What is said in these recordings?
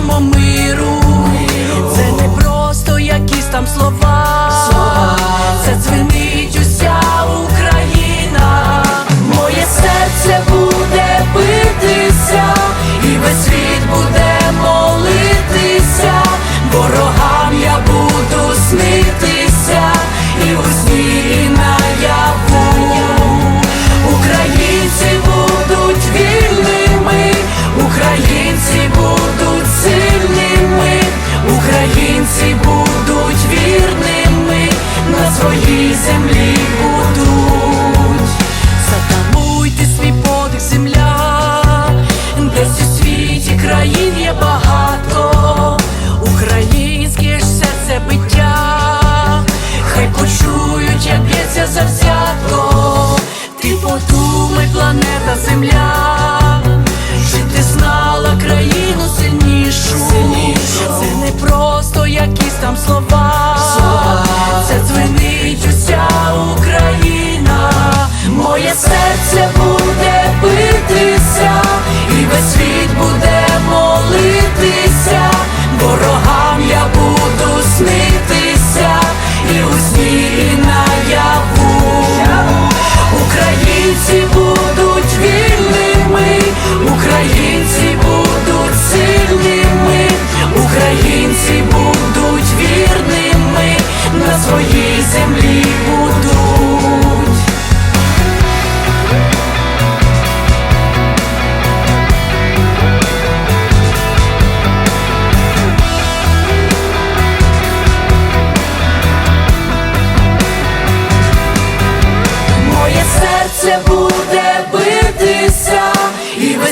Творимо ми. планета земля.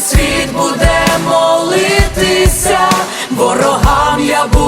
світ буде молитися, ворогам я буду.